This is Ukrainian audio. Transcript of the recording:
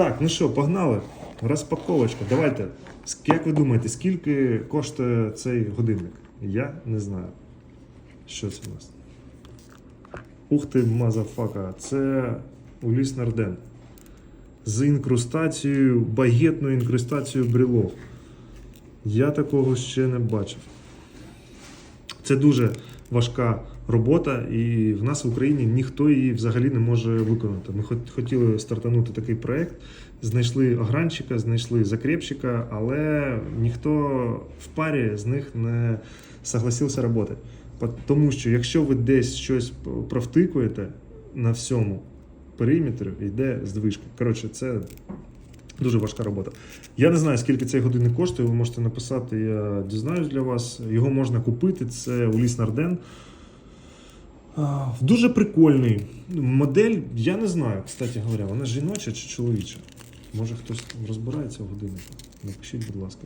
Так, ну що, погнали. Розпаковочка. Давайте. Як ви думаєте, скільки коштує цей годинник? Я не знаю. Що це у нас? Ух ти, мазафака. Це Уліс Нарден. З інкрустацією, багетною інкрустацією брілок. Я такого ще не бачив. Це дуже важка робота, і в нас в Україні ніхто її взагалі не може виконати. Ми хотіли стартанути такий проект, знайшли огранчика, знайшли закрепщика, але ніхто в парі з них не согласився працювати. Тому що якщо ви десь щось провтикуєте на всьому периметрі, йде здвижка. Коротше, це Дуже важка робота. Я не знаю, скільки цей годинник коштує. Ви можете написати, я дізнаюсь для вас. Його можна купити. Це Уліс Нарден. Дуже прикольний. Модель, я не знаю, кстати говоря, вона жіноча чи чоловіча. Може хтось розбирається в годиннику? Напишіть, будь ласка.